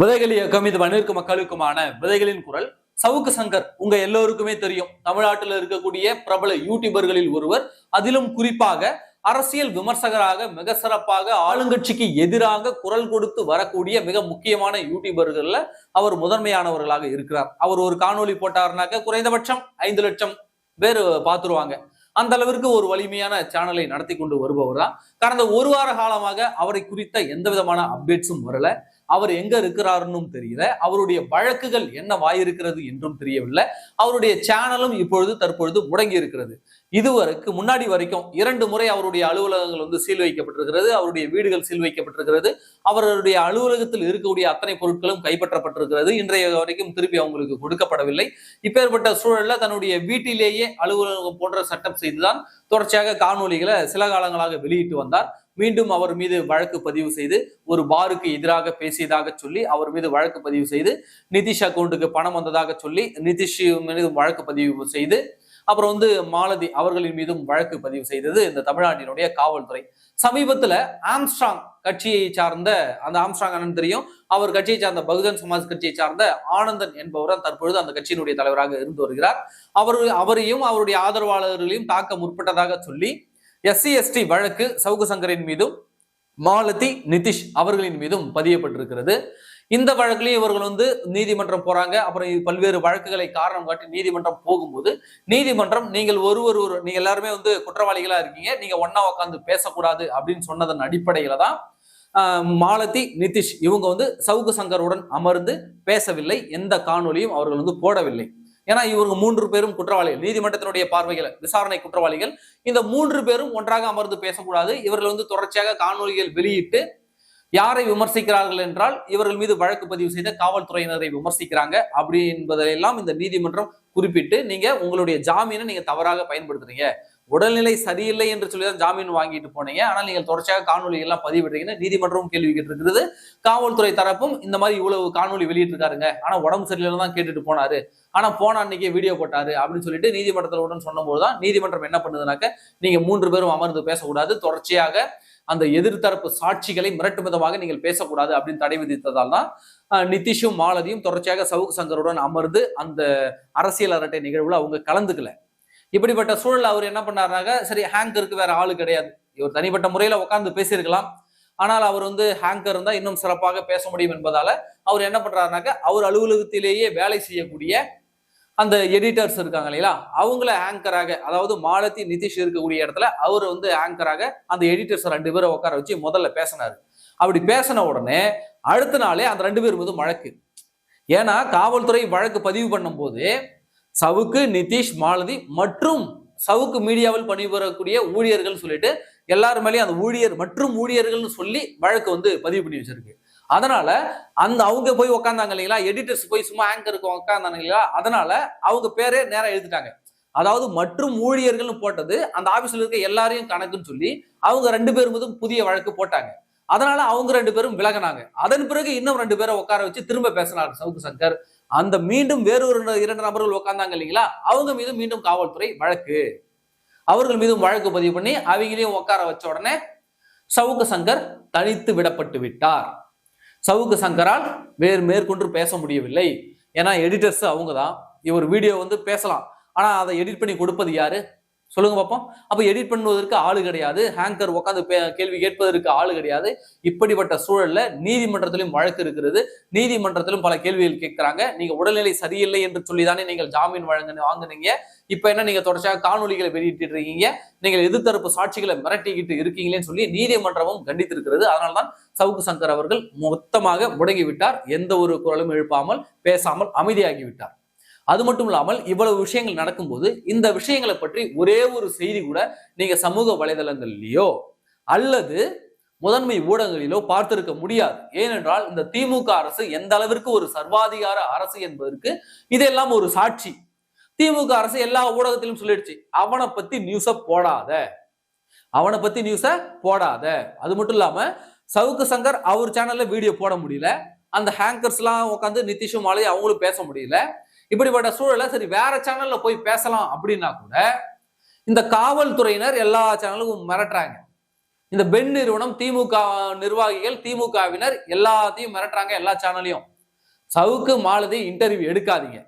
விதைகள் இயக்கம் இது மண்ணிற்கு மக்களுக்குமான விதைகளின் குரல். சவுக்கு சங்கர் உங்க எல்லோருக்குமே தெரியும். தமிழ்நாட்டில் இருக்கக்கூடிய பிரபல யூடியூபர்களில் ஒருவர். அதிலும் குறிப்பாக அரசியல் விமர்சகராக மிக சிறப்பாக ஆளுங்கட்சிக்கு எதிராக குரல் கொடுத்து வரக்கூடிய மிக முக்கியமான யூடியூபர்கள்ல அவர் முதன்மையானவர்களாக இருக்கிறார். அவர் ஒரு காணொளி போட்டாருனாக்க குறைந்தபட்சம் ஐந்து லட்சம் பேர் பார்த்துருவாங்க. அந்த அளவிற்கு ஒரு வலிமையான சேனலை நடத்தி கொண்டு வருபவர் தான். கடந்த ஒரு வார காலமாக அவரை குறித்த எந்த விதமான அப்டேட்ஸும் வரல. அவர் எங்க இருக்கிறாருன்னு தெரியல. அவருடைய வழக்குகள் என்ன வாயிருக்கிறது என்றும் தெரியவில்லை. அவருடைய சேனலும் இப்பொழுது தற்பொழுது முடங்கி இருக்கிறது. இதுவரைக்கு முன்னாடி வரைக்கும் இரண்டு முறை அவருடைய அலுவலகங்கள் வந்து சீல் வைக்கப்பட்டிருக்கிறது. அவருடைய வீடுகள் சீல் வைக்கப்பட்டிருக்கிறது. அவருடைய அலுவலகத்தில் இருக்கக்கூடிய அத்தனை பொருட்களும் கைப்பற்றப்பட்டிருக்கிறது. இன்றைய வரைக்கும் திருப்பி அவங்களுக்கு கொடுக்கப்படவில்லை. இப்பேற்பட்ட சூழல்ல தன்னுடைய வீட்டிலேயே அலுவலகம் போன்ற சட்டம் செய்துதான் தொடர்ச்சியாக காணொலிகளை சில காலங்களாக வெளியிட்டு வந்தார். மீண்டும் அவர் மீது வழக்கு பதிவு செய்து ஒரு பாருக்கு எதிராக பேசியதாக சொல்லி அவர் மீது வழக்கு பதிவு செய்து நிதிஷ் அக்கௌண்ட்டுக்கு பணம் வந்ததாக சொல்லி நிதிஷ் மீது வழக்கு பதிவு செய்து அப்புறம் வந்து மாலதி அவர்களின் மீதும் வழக்கு பதிவு செய்தது இந்த தமிழ்நாட்டினுடைய காவல்துறை. சமீபத்துல ஆம்ஸ்ட்ராங் கட்சியை சார்ந்த அந்த ஆம்ஸ்ட்ராங் அண்ணன் தெரியும் அவர் கட்சியை சார்ந்த பகுஜன் சமாஜ் கட்சியை சார்ந்த ஆனந்தன் என்பவர் தற்பொழுது அந்த கட்சியினுடைய தலைவராக இருந்து வருகிறார். அவர் அவரையும் அவருடைய ஆதரவாளர்களையும் தாக்க முற்பட்டதாக சொல்லி எஸ்சி எஸ்டி வழக்கு சவுக்கு சங்கரின் மீதும் மாலதி நிதிஷ் அவர்களின் மீதும் பதியப்பட்டிருக்கிறது. இந்த வழக்கிலேயே இவர்கள் வந்து நீதிமன்றம் போறாங்க. அப்புறம் பல்வேறு வழக்குகளை காரணம் காட்டி நீதிமன்றம் போகும்போது நீதிமன்றம் நீங்கள் ஒருவர் ஒரு நீங்க எல்லாருமே வந்து குற்றவாளிகளா இருக்கீங்க. நீங்க ஒன்னா உட்காந்து பேசக்கூடாது அப்படின்னு சொன்னதன் அடிப்படையில தான் மாலதி நிதிஷ் இவங்க வந்து சவுக்கு சங்கருடன் அமர்ந்து பேசவில்லை. எந்த காணொலியும் அவர்கள் வந்து போடவில்லை. ஏன்னா இவங்க மூன்று பேரும் குற்றவாளிகள் நீதிமன்றத்தினுடைய பார்வைகள் விசாரணை குற்றவாளிகள். இந்த மூன்று பேரும் ஒன்றாக அமர்ந்து பேசக்கூடாது. இவர்கள் வந்து தொடர்ச்சியாக காணொலிகள் வெளியிட்டு யாரை விமர்சிக்கிறார்கள் என்றால் இவர்கள் மீது வழக்கு பதிவு செய்த காவல்துறையினரை விமர்சிக்கிறாங்க. அப்படி என்பதையெல்லாம் இந்த நீதிமன்றம் குறிப்பிட்டு நீங்க உங்களுடைய ஜாமீனை நீங்க தவறாக பயன்படுத்துறீங்க. உடல்நிலை சரியில்லை என்று சொல்லி தான் ஜாமீன் வாங்கிட்டு போனீங்க. ஆனால் நீங்கள் தொடர்ச்சியாக காணொலி எல்லாம் பதிவிடுறீங்கன்னு நீதிமன்றமும் கேள்வி கேட்டிருக்கிறது. காவல்துறை தரப்பும் இந்த மாதிரி இவ்வளவு காணொலி வெளியிட்டிருக்காருங்க. ஆனால் உடம்பு சரியில்லை தான் கேட்டுட்டு போனாரு. ஆனால் போன அன்னைக்கு வீடியோ போட்டாரு அப்படின்னு சொல்லிட்டு நீதிமன்றத்தில் உடன் சொன்னபோது தான் நீதிமன்றம் என்ன பண்ணுதுனாக்க நீங்க மூன்று பேரும் அமர்ந்து பேசக்கூடாது. தொடர்ச்சியாக அந்த எதிர்த்தரப்பு சாட்சிகளை மிரட்டும் விதமாக நீங்கள் பேசக்கூடாது அப்படின்னு தடை விதித்ததால் தான் நிதிஷும் மாலதியும் தொடர்ச்சியாக சவுக் சங்கருடன் அமர்ந்து அந்த அரசியல் அரட்டை நிகழ்வுல அவங்க கலந்துக்கல. இப்படிப்பட்ட சூழல் அவர் என்ன பண்ணாருனாக்க சரி ஹேங்கருக்கு வேற ஆளு கிடையாது. இவர் தனிப்பட்ட முறையில உட்காந்து பேசியிருக்கலாம். ஆனால் அவர் வந்து ஹேங்கர் இருந்தால் இன்னும் சிறப்பாக பேச முடியும் என்பதால அவர் என்ன பண்றாருனாக்க அவர் அலுவலகத்திலேயே வேலை செய்யக்கூடிய அந்த எடிட்டர்ஸ் இருக்காங்க இல்லைங்களா? அவங்கள ஆங்கராக அதாவது மாலதி நிதிஷ் இருக்கக்கூடிய இடத்துல அவர் வந்து ஆங்கராக அந்த எடிட்டர்ஸ் ரெண்டு பேரை உட்கார வச்சு முதல்ல பேசினாரு. அப்படி பேசின உடனே அடுத்த நாளே அந்த ரெண்டு பேர் மீது வழக்கு. ஏன்னா காவல்துறை வழக்கு பதிவு பண்ணும்போது சவுக்கு நிதிஷ் மாலதி மற்றும் சவுக்கு மீடியாவில் பணிபுரியக்கூடிய ஊழியர்கள் சொல்லிட்டு எல்லார் மேலேயும் அந்த ஊழியர் மற்றும் ஊழியர்கள்னு சொல்லி வழக்கு வந்து பதிவு பண்ணி வச்சிருக்கு. அதனால அந்த அவங்க போய் உக்காந்தாங்க இல்லைங்களா? எடிட்டர்ஸ் போய் சும்மா ஆங்கருக்கு உக்காந்தாங்க இல்லையா அதனால அவங்க பேரே நேரம் எழுதிட்டாங்க. அதாவது மற்றும் ஊழியர்கள்னு போட்டது அந்த ஆபீஸ்ல இருக்க எல்லாரையும் கணக்குன்னு சொல்லி அவங்க ரெண்டு பேர் மீதும் புதிய வழக்கு போட்டாங்க. அதனால அவங்க ரெண்டு பேரும் விலகினாங்க. அதன் பிறகு இன்னும் ரெண்டு பேரை உட்கார வச்சு திரும்ப பேசினார் சவுக்கு சங்கர். அந்த மீண்டும் வேறு ஒரு இரண்டு நபர்கள் உட்கார்ந்தாங்க இல்லைங்களா? அவங்க மீது மீண்டும் காவல்துறை வழக்கு. அவர்கள் மீதும் வழக்கு பதிவு பண்ணி அவங்களையும் உட்கார வச்ச உடனே சவுக்கு சங்கர் தனித்து விடப்பட்டு விட்டார். சவுக்கு சங்கரால் வேறு மேற்கொண்டு பேச முடியவில்லை. ஏன்னா எடிட்டர்ஸ் அவங்க தான் இவர் வீடியோ வந்து பேசலாம். ஆனால் அதை எடிட் பண்ணி கொடுப்பது யாரு? சொல்லுங்க பார்ப்போம் அப்ப எடிட் பண்ணுவதற்கு ஆளு கிடையாது. ஹேங்கர் உட்காந்து கேள்வி கேட்பதற்கு ஆளு கிடையாது. இப்படிப்பட்ட சூழல்ல நீதிமன்றத்திலும் வழக்கு இருக்கிறது. நீதிமன்றத்திலும் பல கேள்விகள் கேட்கிறாங்க. நீங்க உடல்நிலை சரியில்லை என்று சொல்லிதானே நீங்கள் ஜாமீன் வழங்க வாங்குனீங்க. இப்ப என்ன நீங்க தொடர்ச்சியாக காணொலிகளை வெளியிட்டு இருக்கீங்க. நீங்கள் எதிர்த்தரப்பு சாட்சிகளை மிரட்டிக்கிட்டு இருக்கீங்களேன்னு சொல்லி நீதிமன்றமும் கண்டித்திருக்கிறது. அதனால்தான் சவுக்கு சங்கர் அவர்கள் மொத்தமாக முடங்கி விட்டார் எந்த ஒரு குரலும் எழுப்பாமல் பேசாமல் அமைதியாகிவிட்டார். அது மட்டும் இல்லாமல் இவ்வளவு விஷயங்கள் நடக்கும்போது இந்த விஷயங்களை பற்றி ஒரே ஒரு செய்தி கூட நீங்க சமூக வலைதளங்கள்லயோ அல்லது முதன்மை ஊடகங்களிலோ பார்த்திருக்க முடியாது. ஏனென்றால் இந்த திமுக அரசு எந்த அளவிற்கு ஒரு சர்வாதிகார அரசு என்பதற்கு இதெல்லாம் ஒரு சாட்சி. திமுக அரசு எல்லா ஊடகத்திலும் சொல்லிடுச்சு அவனை பத்தி நியூஸ போடாத. அவனை பத்தி நியூஸ போடாத. அது மட்டும் இல்லாம சவுக்கு சங்கர் அவர் சேனல்ல வீடியோ போட முடியல. அந்த ஹேங்கர்ஸ் எல்லாம் உட்காந்து நிதிஷும் மாலையும் அவங்களும் பேச முடியல. இப்படிப்பட்ட சூழலை சரி வேற சேனல்ல போய் பேசலாம் அப்படின்னா கூட இந்த காவல்துறையினர் எல்லா சேனலுக்கும் மிரட்டுறாங்க. இந்த பெண் நிறுவனம் திமுக நிர்வாகிகள் திமுகவினர் எல்லாத்தையும் மிரட்டுறாங்க எல்லா சேனலையும் சவுக்கு மாலதி இன்டர்வியூ எடுக்காதீங்க.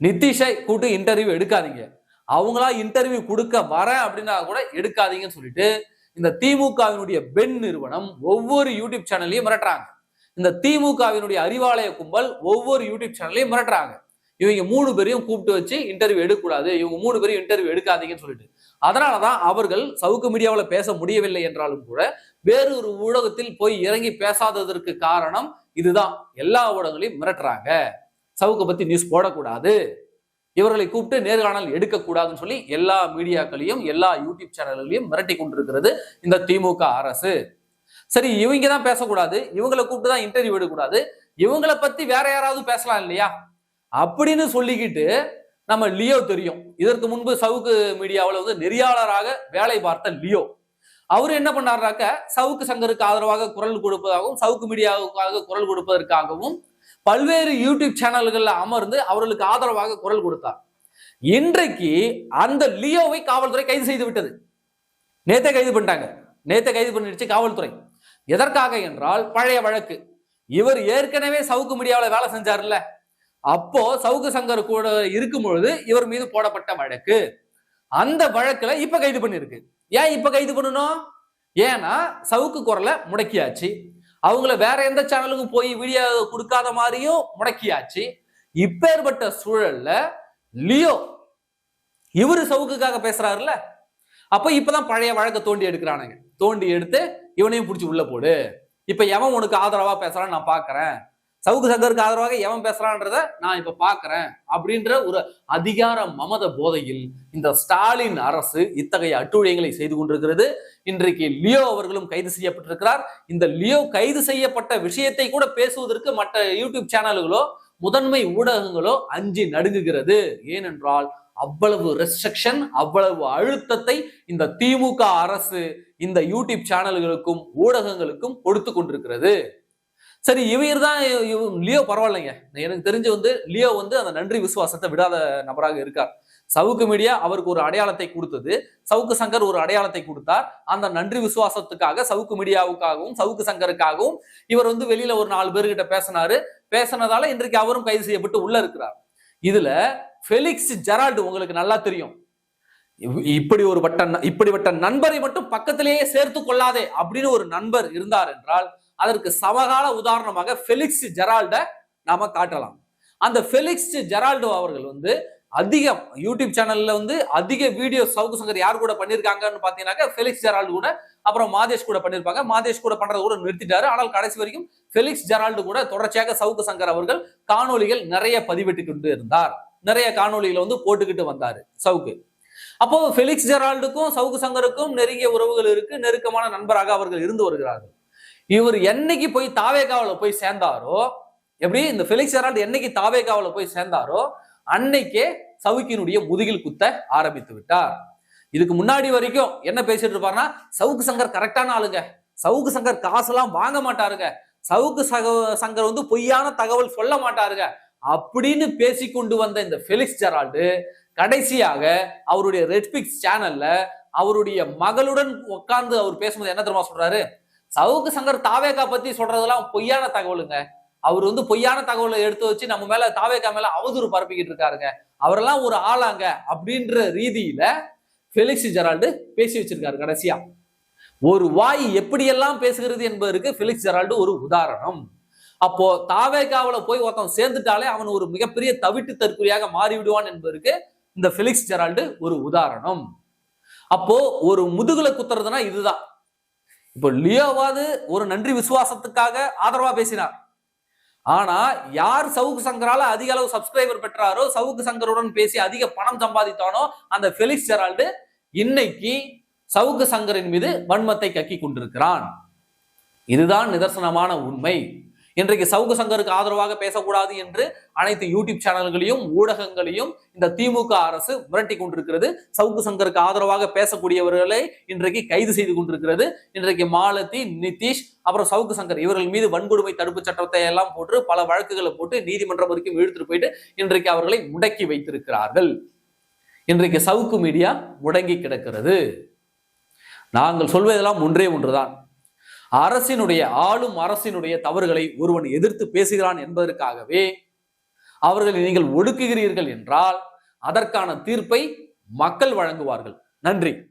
நிதிஷை கூட்டு இன்டர்வியூ எடுக்காதீங்க. அவங்களா இன்டர்வியூ கொடுக்க வரேன் அப்படின்னா கூட எடுக்காதீங்கன்னு சொல்லிட்டு இந்த திமுகவினுடைய பெண் நிறுவனம் ஒவ்வொரு யூடியூப் சேனல்லையும் மிரட்டுறாங்க. இந்த திமுகவினுடைய அறிவாலய கும்பல் ஒவ்வொரு யூடியூப் சேனல்லையும் மிரட்டுறாங்க. இவங்க மூணு பேரையும் கூப்பிட்டு வச்சு இன்டர்வியூ எடுக்கக்கூடாது. இவங்க மூணு பேரையும் இன்டர்வியூ எடுக்காதீங்கன்னு சொல்லிட்டு. அதனாலதான் அவர்கள் சவுக்கு மீடியாவில் பேச முடியவில்லை என்றாலும் கூட வேறொரு ஊடகத்தில் போய் இறங்கி பேசாததற்கு காரணம் இதுதான். எல்லா ஊடகங்களையும் மிரட்டுறாங்க. சவுக்கு பத்தி நியூஸ் போடக்கூடாது. இவர்களை கூப்பிட்டு நேர்காணல் எடுக்கக்கூடாதுன்னு சொல்லி எல்லா மீடியாக்களையும் எல்லா யூடியூப் சேனல்களையும் மிரட்டி கொண்டிருக்கிறது இந்த திமுக அரசு. சரி இவங்க தான் பேசக்கூடாது. இவங்களை கூப்பிட்டு தான் இன்டர்வியூ எடுக்கக்கூடாது. இவங்களை பத்தி வேற யாராவது பேசலாம் இல்லையா? அப்படின்னு சொல்லிக்கிட்டு நம்ம லியோ தெரியும். இதற்கு முன்பு சவுக்கு மீடியாவில் வந்து நெறியாளராக வேலை பார்த்த லியோ. அவர் என்ன பண்ணாருனாக்க சவுக்கு சங்கருக்கு ஆதரவாக குரல் கொடுப்பதாகவும் சவுக்கு மீடியாவுக்காக குரல் கொடுப்பதற்காகவும் பல்வேறு யூடியூப் சேனல்கள்ல அமர்ந்து அவர்களுக்கு ஆதரவாக குரல் கொடுத்தார். இன்றைக்கு அந்த லியோவை காவல்துறை கைது செய்து விட்டது. நேத்தே கைது பண்ணிட்டாங்க. நேத்தே கைது பண்ணிடுச்சு காவல்துறை. எதற்காக என்றால் பழைய வழக்கு. இவர் ஏற்கனவே சவுக்கு மீடியாவில் வேலை செஞ்சார்ல. அப்போ சவுக்கு சங்கர் கூட இருக்கும் பொழுது இவர் மீது போடப்பட்ட வழக்கு. அந்த வழக்குல இப்ப கைது பண்ணிருக்கு. ஏன் இப்ப கைது பண்ணணும்? ஏன்னா சவுக்கு குரலை முடக்கியாச்சு. அவங்கள வேற எந்த சேனலுக்கும் போய் வீடியோ கொடுக்காத மாதிரியும் முடக்கியாச்சு. இப்பேற்பட்ட சூழல்ல லியோ இவரு சவுக்குக்காக பேசுறாருல்ல? அப்ப இப்பதான் பழைய வழக்கை தோண்டி எடுக்கிறானுங்க. தோண்டி எடுத்து இவனையும் பிடிச்சி உள்ள போடு. இப்ப எவன் உனக்கு ஆதரவா பேசுறான்னு நான் பாக்குறேன். சவுக்கு சங்கருக்கு ஆதரவாக எவன் பேசுறான்றத நான் இப்ப பாக்குறேன் அப்படின்ற ஒரு அதிகார மமத போதையில் இந்த ஸ்டாலின் அரசு இத்தகைய அட்டுழியங்களை செய்து கொண்டிருக்கிறது. இன்றைக்கு லியோ அவர்களும் கைது செய்யப்பட்டிருக்கிறார். இந்த லியோ கைது செய்யப்பட்ட விஷயத்தை கூட பேசுவதற்கு மற்ற யூடியூப் சேனல்களோ முதன்மை ஊடகங்களோ அஞ்சு நடுங்குகிறது. ஏனென்றால் அவ்வளவு ரெஸ்ட்ரிக்ஷன் அவ்வளவு அழுத்தத்தை இந்த திமுக அரசு இந்த யூடியூப் சேனல்களுக்கும் ஊடகங்களுக்கும் கொடுத்து கொண்டிருக்கிறது. சரி இவர் தான் லியோ பரவாயில்லைங்க. எனக்கு தெரிஞ்சு வந்து லியோ வந்து அந்த நன்றி விசுவாசத்தை விடாத நபராக இருக்கார். சவுக்கு மீடியா அவருக்கு ஒரு அடையாளத்தை கொடுத்தது. சவுக்கு சங்கர் ஒரு அடையாளத்தை கொடுத்தார். அந்த நன்றி விசுவாசத்துக்காக சவுக்கு மீடியாவுக்காகவும் சவுக்கு சங்கருக்காகவும் இவர் வந்து வெளியில ஒரு நாலு பேர்கிட்ட பேசினாரு. பேசினதால இன்றைக்கு அவரும் கைது செய்யப்பட்டு உள்ள இருக்கிறார். இதுல ஃபெலிக்ஸ் ஜெரால்டு உங்களுக்கு நல்லா தெரியும். இப்படி ஒரு வட்ட இப்படிப்பட்ட நண்பரை மட்டும் பக்கத்திலேயே சேர்த்து கொள்ளாதே அப்படின்னு ஒரு நண்பர் இருந்தார் என்றால் அதற்கு சமகால உதாரணமாக ஃபெலிக்ஸ் ஜெரால்ட நாம காட்டலாம். அந்த ஃபெலிக்ஸ் ஜெரால்டோ அவர்கள் வந்து அதிகம் யூடியூப் சேனல்ல வந்து அதிக வீடியோ சவுக்கு சங்கர் யார் கூட பண்ணிருக்காங்கன்னு பாத்தீங்கன்னாக்க ஃபெலிக்ஸ் ஜெரால்டு கூட அப்புறம் மாதேஷ் கூட பண்ணிருப்பாங்க. மாதேஷ் கூட பண்றத கூட நிறுத்திட்டாரு. ஆனால் கடைசி வரைக்கும் ஃபெலிக்ஸ் ஜெரால்டு கூட தொடர்ச்சியாக சவுக்கு சங்கர் அவர்கள் காணொலிகள் நிறைய பதிவிட்டு கொண்டு இருந்தார். நிறைய காணொலிகளை வந்து போட்டுக்கிட்டு வந்தாரு சவுக்கு. அப்போ ஃபெலிக்ஸ் ஜெரால்டுக்கும் சவுக்கு சங்கருக்கும் நெருங்கிய உறவுகள் இருக்கு. நெருக்கமான நண்பராக அவர்கள் இருந்து வருகிறார்கள். இவர் என்னைக்கு போய் தாவேகாவில் போய் சேர்ந்தாரோ எப்படி இந்த ஃபெலிக்ஸ் ஹெரால்டு என்னைக்கு தாவேகாவில் போய் சேர்ந்தாரோ அன்னைக்கே சவுக்கினுடைய முதுகில் குத்த ஆரம்பித்து விட்டார். இதுக்கு முன்னாடி வரைக்கும் என்ன பேசிட்டு இருப்பாருன்னா சவுக்கு சங்கர் கரெக்டான ஆளுங்க. சவுக்கு சங்கர் காசெல்லாம் வாங்க மாட்டாருங்க. சவுக்கு சக சங்கர் வந்து பொய்யான தகவல் சொல்ல மாட்டாருங்க. அப்படின்னு பேசி கொண்டு வந்த இந்த ஃபெலிக்ஸ் ஜெரால்டு கடைசியாக அவருடைய ரெட்பிக்ஸ் சேனல்ல அவருடைய மகளுடன் உட்கார்ந்து அவர் பேசும்போது என்ன தெரியுமா சொல்றாரு? சவுக்கு சங்கர் தாவேகா பத்தி சொல்றதெல்லாம் பொய்யான தகவலுங்க. அவர் வந்து பொய்யான தகவலை எடுத்து வச்சு நம்ம மேல தாவேகா மேல அவதூறு பரப்பிக்கிட்டு இருக்காருங்க. அவரெல்லாம் ஒரு ஆளாங்க அப்படின்ற ரீதியில ஃபெலிக்ஸ் ஜெரால்டு பேசி வச்சிருக்காரு கடைசியா. ஒரு வாய் எப்படியெல்லாம் பேசுகிறது என்பதற்கு ஃபெலிக்ஸ் ஜெரால்டு ஒரு உதாரணம். அப்போ தாவேகாவில் போய் ஒருத்தன் சேர்ந்துட்டாலே அவன் ஒரு மிகப்பெரிய தவிட்டு தற்கொலையாக மாறிவிடுவான் என்பதற்கு இந்த ஃபெலிக்ஸ் ஜெரால்டு ஒரு உதாரணம். அப்போ ஒரு முதுகுல குத்துறதுனா இதுதான். இப்போ லியோவாது ஒரு நன்றி விசுவாசத்துக்காக ஆதரவா பேசினார். ஆனா யார் சவுக்கு சங்கரால அதிக அளவு சப்ஸ்கிரைபர் பெற்றாரோ சவுக்கு சங்கருடன் பேசி அதிக பணம் சம்பாதித்தானோ அந்த பெலிக்ஸ் ஜெரால்டு இன்னைக்கு சவுக்கு சங்கரின் மீது வன்மத்தை கக்கி கொண்டிருக்கிறான். இதுதான் நிதர்சனமான உண்மை. இன்றைக்கு சவுக்கு சங்கருக்கு ஆதரவாக பேசக்கூடாது என்று அனைத்து யூடியூப் சேனல்களையும் ஊடகங்களையும் இந்த திமுக அரசு மிரட்டி கொண்டிருக்கிறது. சவுக்கு சங்கருக்கு ஆதரவாக பேசக்கூடியவர்களை இன்றைக்கு கைது செய்து கொண்டிருக்கிறது. இன்றைக்கு மாலதி நிதிஷ் அப்புறம் சவுக்கு சங்கர் இவர்கள் மீது வன்கொடுமை தடுப்பு சட்டத்தை எல்லாம் போட்டு பல வழக்குகளை போட்டு நீதிமன்றம் வரைக்கும் இழுத்துட்டு போயிட்டு இன்றைக்கு அவர்களை முடக்கி வைத்திருக்கிறார்கள். இன்றைக்கு சவுக்கு மீடியா முடங்கி கிடக்கிறது. நாங்கள் சொல்வதெல்லாம் ஒன்றே ஒன்றுதான். அரசினுடைய ஆளும் அரசினுடைய தவறுகளை ஒருவன் எதிர்த்து பேசுகிறான் என்பதற்காகவே அவர்களை நீங்கள் ஒடுக்குகிறீர்கள் என்றால் அதற்கான தீர்ப்பை மக்கள் வழங்குவார்கள். நன்றி.